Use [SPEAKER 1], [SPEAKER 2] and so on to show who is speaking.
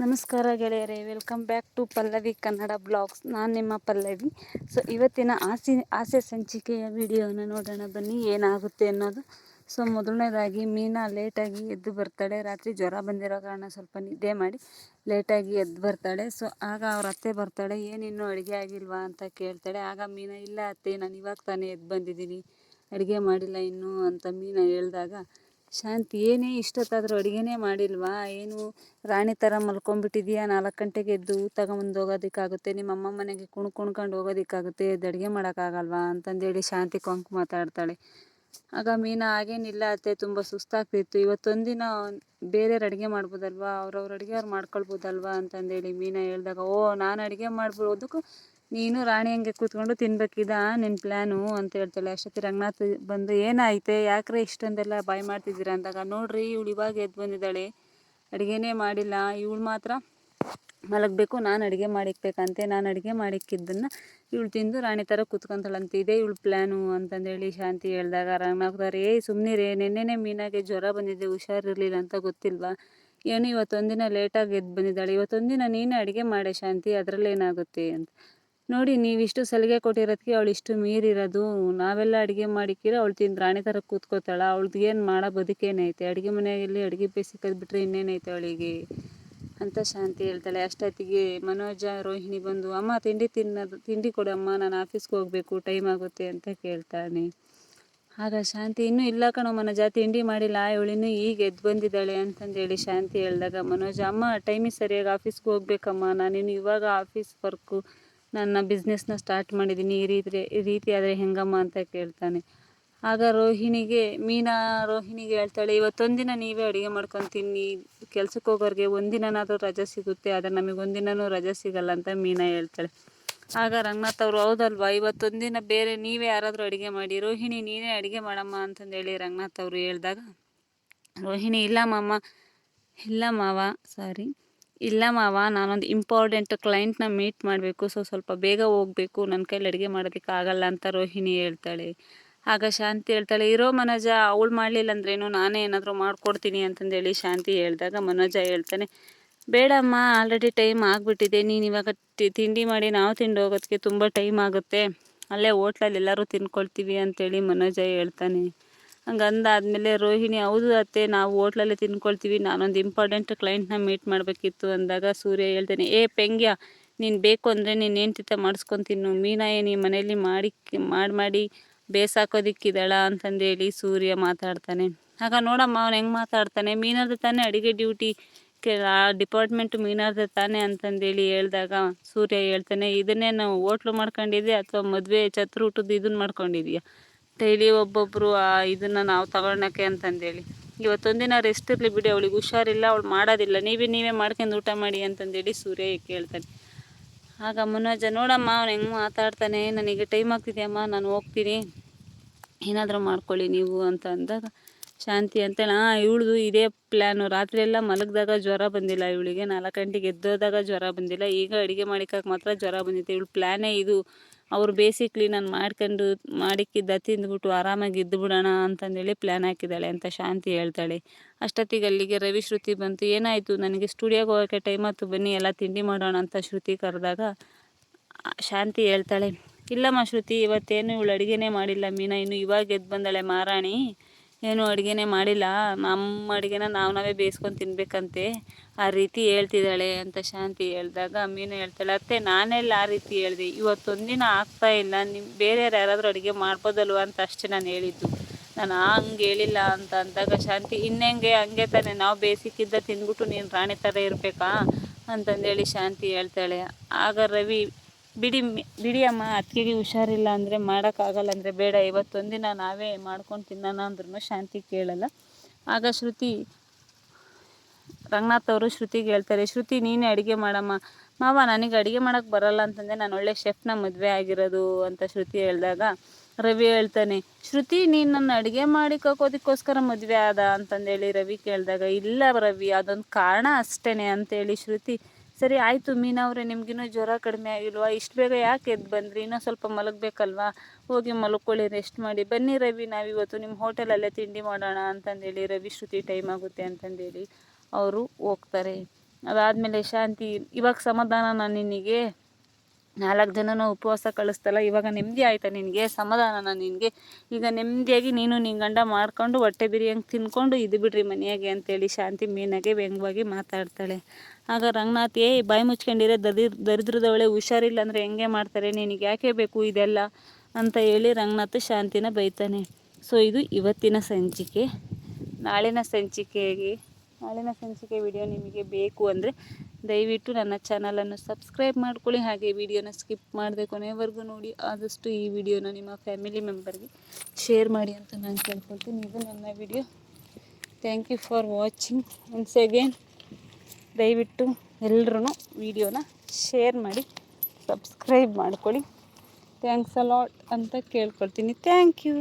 [SPEAKER 1] ನಮಸ್ಕಾರ ಗೆಳೆಯರೇ, welcome back to Pallavi Kannada blogs. ನಾನು ನಿಮ್ಮ ಪಲ್ಲವಿ. ಸೊ ಇವತ್ತಿನ ಆಸೆ ಆಸೆ ಸಂಚಿಕೆಯ ವಿಡಿಯೋನ ನೋಡೋಣ ಬನ್ನಿ, ಏನಾಗುತ್ತೆ ಅನ್ನೋದು. ಸೊ ಮೊದಲನೇದಾಗಿ, ಮೀನಾ ಲೇಟಾಗಿ ಎದ್ದು ಬರ್ತಾಳೆ. ರಾತ್ರಿ ಜ್ವರ ಬಂದಿರೋ ಕಾರಣ ಸ್ವಲ್ಪ ನಿದ್ದೆ ಮಾಡಿ ಲೇಟಾಗಿ ಎದ್ದು ಬರ್ತಾಳೆ. ಸೊ ಆಗ ಅವ್ರ ಅತ್ತೆ ಬರ್ತಾಳೆ ಏನಿನ್ನೂ ಅಡುಗೆ ಆಗಿಲ್ವಾ? ಅಂತ ಕೇಳ್ತಾಳೆ. ಆಗ ಮೀನಾ, ಇಲ್ಲ ಅತ್ತೆ, ನಾನು ಇವಾಗ ತಾನೇ ಎದ್ದು ಬಂದಿದ್ದೀನಿ. ಅಡುಗೆ ಮಾಡಿಲ್ಲ ಇನ್ನೂ, ಅಂತ ಮೀನಾ ಹೇಳಿದಾಗ ಶಾಂತಿ, ಏನೇ ಇಷ್ಟೊತ್ತಾದರೂ ಅಡುಗೆನೇ ಮಾಡಿಲ್ವಾ? ಏನು ರಾಣಿ ಥರ ಮಲ್ಕೊಂಡ್ಬಿಟ್ಟಿದೀಯಾ? ನಾಲ್ಕು ಗಂಟೆಗೆ ಎದ್ದು ತಗೊಂಬಂದು ಹೋಗೋದಕ್ಕಾಗುತ್ತೆ ನಿಮ್ಮ ಅಮ್ಮ ಮನೆಗೆ ಕುಣ್ ಕುಣ್ಕೊಂಡು ಹೋಗೋದಕ್ಕಾಗುತ್ತೆ, ಎದ್ದು ಅಡುಗೆ ಮಾಡೋಕ್ಕಾಗಲ್ವಾ? ಅಂತಂದೇಳಿ ಶಾಂತಿ ಕೊಂಕ್ ಮಾತಾಡ್ತಾಳೆ. ಆಗ ಮೀನಾ ಹಾಗೇನಿಲ್ಲ ಅತ್ತೆ, ತುಂಬ ಸುಸ್ತಾಗ್ತಿತ್ತು. ಇವತ್ತೊಂದಿನ ಬೇರೆಯವ್ರು ಅಡುಗೆ ಮಾಡ್ಬೋದಲ್ವಾ? ಅವ್ರವ್ರ ಅಡುಗೆ ಅವ್ರು ಮಾಡ್ಕೊಳ್ಬೋದಲ್ವಾ? ಅಂತಂದೇಳಿ ಮೀನಾ ಹೇಳಿದಾಗ, ಓ, ನಾನು ಅಡುಗೆ ಮಾಡ್ಬೋದಕ್ಕೂ ನೀನು ರಾಣಿ ಹಂಗೆ ಕೂತ್ಕೊಂಡು ತಿನ್ಬೇಕಿದ ನಿನ್ನ ಪ್ಲ್ಯಾನು ಅಂತ ಹೇಳ್ತಾಳೆ ಅಷ್ಟೊತ್ತಿ ರಂಗನಾಥ್ ಬಂದು, ಏನಾಯ್ತೆ? ಯಾಕ್ರೆ ಇಷ್ಟೊಂದೆಲ್ಲ ಬಾಯ್ ಮಾಡ್ತಿದ್ದೀರಾ? ಅಂದಾಗ, ನೋಡ್ರಿ, ಇವಳು ಇವಾಗ ಎದ್ದು ಬಂದಿದ್ದಾಳೆ. ಅಡುಗೆನೇ ಮಾಡಿಲ್ಲ. ಇವಳು ಮಾತ್ರ ಮಲಗಬೇಕು. ನಾನು ಅಡುಗೆ ಮಾಡಿಕ್ಬೇಕಂತೆ. ನಾನು ಅಡುಗೆ ಮಾಡಿಕ್ಕಿದ್ದನ್ನು ಇವಳು ತಿಂದು ರಾಣಿ ಥರ ಕೂತ್ಕೊಂತಾಳಂತೆ. ಇದೇ ಇವಳು ಪ್ಲ್ಯಾನು ಅಂತಂದೇಳಿ ಶಾಂತಿ ಹೇಳಿದಾಗ ರಂಗನಾಥ್ದವ್ರು ಏಯ್ ಸುಮ್ಮನಿರೇ ನೆನ್ನೆನೇ ಮೀನಾಗೆ ಜ್ವರ ಬಂದಿದೆ. ಹುಷಾರಿರಲಿಲ್ಲ ಅಂತ ಗೊತ್ತಿಲ್ವಾ? ಏನು ಇವತ್ತೊಂದಿನ ಲೇಟಾಗಿ ಎದ್ದು ಬಂದಿದ್ದಾಳೆ. ಇವತ್ತೊಂದಿನ ನೀನು ಅಡುಗೆ ಮಾಡೆ ಶಾಂತಿ. ಅದರಲ್ಲೇನಾಗುತ್ತೆ? ಅಂತ. ನೋಡಿ ನೀವಿಷ್ಟು ಸಲಿಗೆ ಕೊಟ್ಟಿರೋದಕ್ಕೆ ಅವಳು ಇಷ್ಟು ಮೀರಿರೋದು. ನಾವೆಲ್ಲ ಅಡುಗೆ ಮಾಡಿಕ್ಕಿರೋ ಅವಳು ತಿಂದು ರಾಣಿ ಥರ ಕೂತ್ಕೋತಾಳೆ ಅವಳ್ದು ಏನು ಮಾಡೋ ಬದುಕೇನೈತೆ ಅಡುಗೆ ಮನೆಯಲ್ಲಿ ಅಡುಗೆ ಬೇಸಿಕದ್ ಬಿಟ್ಟರೆ ಇನ್ನೇನೈತೆ ಅವಳಿಗೆ? ಅಂತ ಶಾಂತಿ ಹೇಳ್ತಾಳೆ. ಅಷ್ಟೊತ್ತಿಗೆ ಮನೋಜ, ರೋಹಿಣಿ ಬಂದು, ಅಮ್ಮ, ತಿಂಡಿ ತಿನ್ನೋದು, ತಿಂಡಿ ಕೊಡಮ್ಮ. ನಾನು ಆಫೀಸ್ಗೆ ಹೋಗಬೇಕು. ಟೈಮ್ ಆಗುತ್ತೆ ಅಂತ ಕೇಳ್ತಾನೆ ಆಗ ಶಾಂತಿ, ಇನ್ನೂ ಇಲ್ಲ ಕಣೋ ಮನೋಜ. ತಿಂಡಿ ಮಾಡಿಲ್ಲ. ಇವಳಿನ್ನೂ ಈಗ ಎದ್ದು ಬಂದಿದ್ದಾಳೆ. ಅಂತಂದೇಳಿ ಶಾಂತಿ ಹೇಳಿದಾಗ ಮನೋಜ, ಅಮ್ಮ ಟೈಮಿಗೆ ಸರಿಯಾಗಿ ಆಫೀಸ್ಗೆ ಹೋಗ್ಬೇಕಮ್ಮ. ನಾನಿನ್ನು ಇವಾಗ ಆಫೀಸ್ ವರ್ಕು ನನ್ನ ಬಿಸ್ನೆಸ್ನ ಸ್ಟಾರ್ಟ್ ಮಾಡಿದ್ದೀನಿ. ಈ ರೀತಿ ಈ ರೀತಿ ಆದರೆ ಹೆಂಗಮ್ಮ ಅಂತ ಕೇಳ್ತಾನೆ. ಆಗ ರೋಹಿಣಿಗೆ, ಮೀನಾ ರೋಹಿಣಿಗೆ ಹೇಳ್ತಾಳೆ, ಇವತ್ತೊಂದಿನ ನೀವೇ ಅಡುಗೆ ಮಾಡ್ಕೊಂಡು ತಿನ್ನಿ. ಕೆಲ್ಸಕ್ಕೆ ಹೋಗೋರಿಗೆ ಒಂದಿನನಾದರೂ ರಜೆ ಸಿಗುತ್ತೆ. ಆದರೆ ನಮಗೆ ಒಂದಿನೂ ರಜೆ ಸಿಗಲ್ಲ ಅಂತ ಮೀನಾ ಹೇಳ್ತಾಳೆ. ಆಗ ರಂಗನಾಥ್ ಅವರು, ಹೌದಲ್ವಾ? ಇವತ್ತೊಂದಿನ ಬೇರೆ ನೀವೇ ಯಾರಾದರೂ ಅಡುಗೆ ಮಾಡಿ. ರೋಹಿಣಿ, ನೀನೇ ಅಡುಗೆ ಮಾಡಮ್ಮ ಅಂತಂದೇಳಿ ರಂಗನಾಥ್ ಅವರು ಹೇಳಿದಾಗ, ರೋಹಿಣಿ, ಇಲ್ಲ ಮಾಮ. ಇಲ್ಲ ಮಾವ. ಸಾರಿ ಇಲ್ಲ ಮಾವ, ನಾನೊಂದು ಇಂಪಾರ್ಟೆಂಟ್ ಕ್ಲೈಂಟ್ನ ಮೀಟ್ ಮಾಡಬೇಕು ಸೊ ಸ್ವಲ್ಪ ಬೇಗ ಹೋಗಬೇಕು ನನ್ನ ಕೈಲಿ ಅಡುಗೆ ಮಾಡೋದಕ್ಕೆ ಆಗಲ್ಲ ಅಂತ ರೋಹಿಣಿ ಹೇಳ್ತಾಳೆ. ಆಗ ಶಾಂತಿ ಹೇಳ್ತಾಳೆ, ಇರೋ ಮನೋಜ, ಅವಳು ಮಾಡಲಿಲ್ಲ ಅಂದ್ರೇನು ನಾನೇ ಏನಾದರೂ ಮಾಡ್ಕೊಡ್ತೀನಿ ಅಂತಂದೇಳಿ ಶಾಂತಿ ಹೇಳಿದಾಗ ಮನೋಜ ಹೇಳ್ತಾನೆ, ಬೇಡಮ್ಮ ಆಲ್ರೆಡಿ ಟೈಮ್ ಆಗಿಬಿಟ್ಟಿದೆ, ನೀನು ಇವಾಗ ತಿಂಡಿ ಮಾಡಿ ನಾವು ತಿಂಡಿ ಹೋಗೋದಕ್ಕೆ ತುಂಬ ಟೈಮ್ ಆಗುತ್ತೆ. ಅಲ್ಲೇ ಹೋಟ್ಲಲ್ಲಿ ಎಲ್ಲರೂ ತಿನ್ಕೊಳ್ತೀವಿ ಅಂತೇಳಿ ಮನೋಜ ಹೇಳ್ತಾನೆ. ಹಂಗಂದಾದ್ಮೇಲೆ ರೋಹಿಣಿ, ಹೌದು ಅತ್ತೆ, ನಾವು ಹೋಟ್ಲಲ್ಲೇ ತಿನ್ಕೊಳ್ತೀವಿ. ನಾನೊಂದು ಇಂಪಾರ್ಟೆಂಟ್ ಕ್ಲೈಂಟ್ನ ಮೀಟ್ ಮಾಡಬೇಕಿತ್ತು ಅಂದಾಗ ಸೂರ್ಯ ಹೇಳ್ತೇನೆ, ಏ ಪೆಂಗ್ಯ, ನೀನು ಬೇಕು ಅಂದರೆ ನೀನು ಹೆಂಡ್ತಿತ ಮಾಡಿಸ್ಕೊತಿನ್ನು ಮೀನಾ ಏನು ಈ ಮನೇಲಿ ಮಾಡಿ ಮಾಡಿ ಮಾಡಿ ಬೇಸಾಕೋದಿಕ್ಕಿದ್ದಾಳ ಅಂತಂದೇಳಿ ಸೂರ್ಯ ಮಾತಾಡ್ತಾನೆ. ಆಗ ನೋಡಮ್ಮ, ಅವ್ನು ಹೆಂಗೆ ಮಾತಾಡ್ತಾನೆ, ಮೀನರ್ದು ತಾನೇ ಅಡುಗೆ ಡ್ಯೂಟಿ ಆ ಡಿಪಾರ್ಟ್ಮೆಂಟ್ ಮೀನಾರ್ದ ತಾನೇ ಅಂತಂದೇಳಿ ಹೇಳಿದಾಗ ಸೂರ್ಯ ಹೇಳ್ತಾನೆ, ಇದನ್ನೇ ನಾವು ಹೋಟ್ಲು ಮಾಡ್ಕೊಂಡಿದ್ದೆ ಅಥವಾ ಮದುವೆ ಛತ್ರ ಊಟದ್ದು ಇದನ್ನು ಮಾಡ್ಕೊಂಡಿದ್ಯಾ? ಡೈಲಿ ಒಬ್ಬೊಬ್ಬರು ಆ, ಇದನ್ನು ನಾವು ತಗೊಳ್ಳೋಕೆ ಅಂತಂದೇಳಿ. ಇವತ್ತೊಂದಿನ ರೆಸ್ಟ್ ಇರಲಿ ಬಿಡಿ, ಅವಳಿಗೆ ಹುಷಾರಿಲ್ಲ, ಅವಳು ಮಾಡೋದಿಲ್ಲ. ನೀವೇ ನೀವೇ ಮಾಡ್ಕೊಂಡು ಊಟ ಮಾಡಿ ಅಂತಂದೇಳಿ ಸೂರ್ಯ ಕೇಳ್ತಾನೆ. ಆಗ ಮನೋಜ ನೋಡಮ್ಮ, ಅವ್ನು ಹೆಂಗೆ ಮಾತಾಡ್ತಾನೆ? ನನಗೆ ಟೈಮ್ ಆಗ್ತಿದೆಯಮ್ಮ ನಾನು ಹೋಗ್ತೀನಿ. ಏನಾದರೂ ಮಾಡ್ಕೊಳ್ಳಿ ನೀವು ಅಂತ ಅಂದಾಗ ಶಾಂತಿ ಅಂತೇಳಿ ಹಾಂ ಇವಳ್ದು ಇದೇ ಪ್ಲ್ಯಾನು ರಾತ್ರಿ ಎಲ್ಲ ಮಲಗಿದಾಗ ಜ್ವರ ಬಂದಿಲ್ಲ ಇವಳಿಗೆ. ನಾಲ್ಕು ಗಂಟೆಗೆ ಎದ್ದೋದಾಗ ಜ್ವರ ಬಂದಿಲ್ಲ. ಈಗ ಅಡುಗೆ ಮಾಡಿಕಾಗ ಮಾತ್ರ ಜ್ವರ ಬಂದಿತ್ತು ಇವಳು ಪ್ಲ್ಯಾನೇ ಇದು. ಅವ್ರು ಬೇಸಿಕ್ಲಿ ನಾನು ಮಾಡ್ಕೊಂಡು ಮಾಡಿಕ್ಕಿದ್ದ ತಿಂದ್ಬಿಟ್ಟು ಆರಾಮಾಗಿ ಇದ್ದು ಬಿಡೋಣ ಅಂತಂದೇಳಿ ಪ್ಲ್ಯಾನ್ ಹಾಕಿದ್ದಾಳೆ ಅಂತ ಶಾಂತಿ ಹೇಳ್ತಾಳೆ. ಅಷ್ಟೊತ್ತಿಗೆ ಅಲ್ಲಿಗೆ ರವಿ, ಶ್ರುತಿ ಬಂತು. ಏನಾಯಿತು? ನನಗೆ ಸ್ಟುಡಿಯೋಗೆ ಹೋಗೋಕ್ಕೆ ಟೈಮ್ ಆಯ್ತು. ಬನ್ನಿ, ಎಲ್ಲ ತಿಂಡಿ ಮಾಡೋಣ ಅಂತ ಶ್ರುತಿ ಕರೆದಾಗ ಶಾಂತಿ ಹೇಳ್ತಾಳೆ. ಇಲ್ಲಮ್ಮ ಶ್ರುತಿ, ಇವತ್ತೇನು ಇವಳು ಅಡುಗೆನೇ ಮಾಡಿಲ್ಲ. ಮೀನಾ ಇನ್ನು ಇವಾಗ ಎದ್ದು ಬಂದಾಳೆ ಮಾರಾಣಿ. ಏನು ಅಡುಗೆನೇ ಮಾಡಿಲ್ಲ. ನಮ್ಮ ಅಡುಗೆನ ನಾವು ನಾವೇ ಬೇಯಿಸ್ಕೊಂಡು ತಿನ್ಬೇಕಂತೆ. ಆ ರೀತಿ ಹೇಳ್ತಿದ್ದಾಳೆ ಅಂತ ಶಾಂತಿ ಹೇಳಿದಾಗ ಮೀನು ಹೇಳ್ತಾಳೆ, ಅತ್ತೆ, ನಾನೆಲ್ಲ ಆ ರೀತಿ ಹೇಳಿದೆ. ಇವತ್ತೊಂದಿನ ಆಗ್ತಾ ಇಲ್ಲ. ನಿಮ್ಮ ಬೇರೆಯವ್ರು ಯಾರಾದರೂ ಅಡುಗೆ ಮಾಡ್ಬೋದಲ್ವ? ಅಂತ ಅಷ್ಟೇ ನಾನು ಹೇಳಿದ್ದು. ನಾನು ಹಂಗೆ ಹೇಳಿಲ್ಲ ಅಂತ ಅಂದಾಗ ಶಾಂತಿ, ಇನ್ನೆಂಗೆ ಹಂಗೆ ತಾನೆ. ನಾವು ಬೇಸಿಕ್ಕಿದ್ದ ತಿಂದ್ಬಿಟ್ಟು ನೀನು ರಾಣಿ ಥರ ಇರಬೇಕಾ? ಅಂತಂದೇಳಿ ಶಾಂತಿ ಹೇಳ್ತಾಳೆ. ಆಗ ರವಿ ಬಿಡಿ ಬಿಡಿ ಅಮ್ಮ, ಅತ್ತಿಗೆಗೆ ಹುಷಾರಿಲ್ಲ ಅಂದರೆ ಮಾಡೋಕ್ಕಾಗಲ್ಲ ಅಂದರೆ ಬೇಡ. ಇವತ್ತೊಂದಿನ ನಾವೇ ಮಾಡ್ಕೊಂಡು ತಿನ್ನೋಣ ಅಂದ್ರೂ ಶಾಂತಿ ಕೇಳಲ್ಲ. ಆಗ ಶ್ರುತಿ, ರಂಗನಾಥ್ ಅವರು ಶ್ರುತಿಗೆ ಹೇಳ್ತಾರೆ, ಶ್ರುತಿ, ನೀನೇ ಅಡುಗೆ ಮಾಡಮ್ಮ. ಮಾವ, ನನಗೆ ಅಡುಗೆ ಮಾಡೋಕ್ಕೆ ಬರಲ್ಲ ಅಂತಂದರೆ ನಾನು ಒಳ್ಳೆ ಶೆಫ್ನ ಮದುವೆ ಆಗಿರೋದು, ಅಂತ ಶ್ರುತಿ ಹೇಳಿದಾಗ ರವಿ ಹೇಳ್ತಾನೆ. ಶ್ರುತಿ, ನೀನು ನನ್ನ ಅಡುಗೆ ಮಾಡಿ ಕಕ್ಕೋದಕ್ಕೋಸ್ಕರ ಮದುವೆ ಆದ? ಅಂತಂದೇಳಿ ರವಿ ಕೇಳಿದಾಗ, ಇಲ್ಲ ರವಿ, ಅದೊಂದು ಕಾರಣ ಅಷ್ಟೇ ಅಂತೇಳಿ ಶ್ರುತಿ ಸರಿ, ಆಯಿತು ಮೀನವ್ರೆ ನಿಮಗಿನ್ನೂ ಜ್ವರ ಕಡಿಮೆ ಆಗಿಲ್ವಾ? ಇಷ್ಟು ಬೇಗ ಯಾಕೆ ಎದ್ದು ಬಂದ್ರಿ? ಇನ್ನೂ ಸ್ವಲ್ಪ ಮಲಗಬೇಕಲ್ವಾ? ಹೋಗಿ ಮಲ್ಕೊಳ್ಳಿ ರೆಸ್ಟ್ ಮಾಡಿ. ಬನ್ನಿ ರವಿ, ನಾವಿವತ್ತು ನಿಮ್ಮ ಹೋಟೆಲಲ್ಲೇ ತಿಂಡಿ ಮಾಡೋಣ ಅಂತಂದೇಳಿ, ರವಿ ಶ್ರುತಿ ಟೈಮ್ ಆಗುತ್ತೆ ಅಂತಂದೇಳಿ ಅವರು ಹೋಗ್ತಾರೆ. ಅದಾದಮೇಲೆ ಶಾಂತಿ, ಇವಾಗ ಸಮಾಧಾನ ನಾನು ನಿನಗೆ ನಾಲ್ಕು ಜನನ ಉಪವಾಸ ಕಳಿಸ್ತಲ್ಲ ಇವಾಗ ನೆಮ್ಮದಿ ಆಯ್ತಾ ನಿನಗೆ? ನಾನು ನಿನಗೆ? ಈಗ ನೆಮ್ಮದಿಯಾಗಿ ನೀನು ನಿನ್ನ ಗಂಡ ಮಾಡ್ಕೊಂಡು ಹೊಟ್ಟೆ ಬಿರಿಯಂಗೆ ತಿನ್ಕೊಂಡು ಇದು ಬಿಡ್ರಿ ಮನೆಯಾಗೆ ಅಂತೇಳಿ ಶಾಂತಿ ಮೀನಾಗೆ ವ್ಯಂಗ್ಯವಾಗಿ ಮಾತಾಡ್ತಾಳೆ. ಆಗ ರಂಗನಾಥ್ ಏ ಬಾಯಿ ಮುಚ್ಕೊಂಡಿರೇ ದರಿದ್ರ ದರಿದ್ರದವಳೆ ಹುಷಾರಿಲ್ಲ ಅಂದರೆ ಹೆಂಗೆ ಮಾಡ್ತಾರೆ? ನಿನಗೆ ಯಾಕೆ ಬೇಕು ಇದೆಲ್ಲ? ಅಂತ ಹೇಳಿ ರಂಗನಾಥ್ ಶಾಂತಿನ ಬೈತಾನೆ. ಸೊ, ಇದು ಇವತ್ತಿನ ಸಂಚಿಕೆ. ನಾಳಿನ ಸಂಚಿಕೆಗೆ, ನಾಳಿನ ಸಂಚಿಕೆ ವಿಡಿಯೋ ನಿಮಗೆ ಬೇಕು ಅಂದರೆ ದಯವಿಟ್ಟು ನನ್ನ ಚಾನಲನ್ನು ಸಬ್ಸ್ಕ್ರೈಬ್ ಮಾಡ್ಕೊಳ್ಳಿ. ಹಾಗೆ ವಿಡಿಯೋನ ಸ್ಕಿಪ್ ಮಾಡದೆ ಕೊನೆವರೆಗೂ ನೋಡಿ. ಆದಷ್ಟು ಈ ವಿಡಿಯೋನ ನಿಮ್ಮ ಫ್ಯಾಮಿಲಿ ಮೆಂಬರ್ಗೆ ಶೇರ್ ಮಾಡಿ ಅಂತ ನಾನು ಕೇಳ್ಕೊಳ್ತೀನಿ. ಇದು ನನ್ನ video. Thank you for watching. Once again. ದಯವಿಟ್ಟು ಎಲ್ಲರೂ ವಿಡಿಯೋನ ಶೇರ್ ಮಾಡಿ ಸಬ್ಸ್ಕ್ರೈಬ್ ಮಾಡ್ಕೊಳ್ಳಿ. ಥ್ಯಾಂಕ್ಸ್ ಅಲಾಟ್ ಅಂತ ಕೇಳ್ಕೊಳ್ತೀನಿ. Thank you